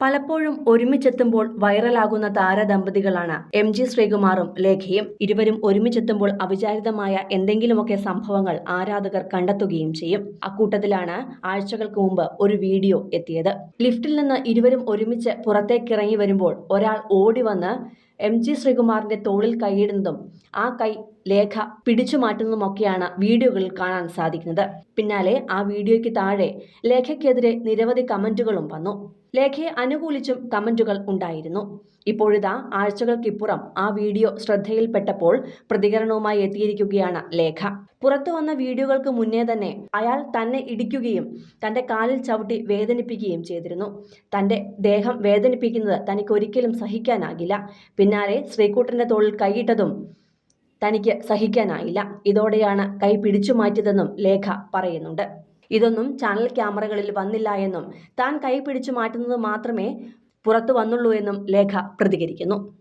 പലപ്പോഴും ഒരുമിച്ചെത്തുമ്പോൾ വൈറലാകുന്ന താരദമ്പതികളാണ് M G ശ്രീകുമാറും ലേഖയും. ഇരുവരും ഒരുമിച്ചെത്തുമ്പോൾ അവിചാരിതമായ എന്തെങ്കിലുമൊക്കെ സംഭവങ്ങൾ ആരാധകർ കണ്ടെത്തുകയും ചെയ്യും. അക്കൂട്ടത്തിലാണ് ആഴ്ചകൾക്ക് മുമ്പ് ഒരു വീഡിയോ എത്തിയത്. ലിഫ്റ്റിൽ നിന്ന് ഇരുവരും ഒരുമിച്ച് പുറത്തേക്കിറങ്ങി വരുമ്പോൾ ഒരാൾ ഓടി വന്ന് എം ജി ശ്രീകുമാറിന്റെ തോളിൽ കൈയിടുന്നതും ആ കൈ ലേഖ പിടിച്ചു മാറ്റുന്നതുമൊക്കെയാണ് വീഡിയോകളിൽ കാണാൻ സാധിക്കുന്നത്. പിന്നാലെ ആ വീഡിയോയ്ക്ക് താഴെ ലേഖയ്ക്കെതിരെ നിരവധി കമന്റുകളും വന്നു. ലേഖയെ അനുകൂലിച്ചും കമന്റുകൾ ഉണ്ടായിരുന്നു. ഇപ്പോഴിതാ ആഴ്ചകൾക്കിപ്പുറം ആ വീഡിയോ ശ്രദ്ധയിൽപ്പെട്ടപ്പോൾ പ്രതികരണവുമായി എത്തിയിരിക്കുകയാണ് ലേഖ. പുറത്തു വന്ന വീഡിയോകൾക്ക് മുന്നേ തന്നെ അയാൾ തന്നെ ഇടിക്കുകയും തന്റെ കാലിൽ ചവിട്ടി വേദനിപ്പിക്കുകയും ചെയ്തിരുന്നു. തന്റെ ദേഹം വേദനിപ്പിക്കുന്നത് തനിക്ക് ഒരിക്കലും സഹിക്കാനാകില്ല. പിന്നാലെ ശ്രീകൂട്ടന്റെ തോളിൽ കൈയിട്ടതും തനിക്ക് സഹിക്കാനായില്ല. ഇതോടെയാണ് കൈ പിടിച്ചു മാറ്റിയതെന്നും ലേഖ പറയുന്നുണ്ട്. ഇതൊന്നും ചാനൽ ക്യാമറകളിൽ വന്നില്ല എന്നും താൻ കൈ പിടിച്ചു മാറ്റുന്നത് മാത്രമേ പുറത്തു വന്നുള്ളൂ എന്നും ലേഖ പ്രതികരിക്കുന്നു.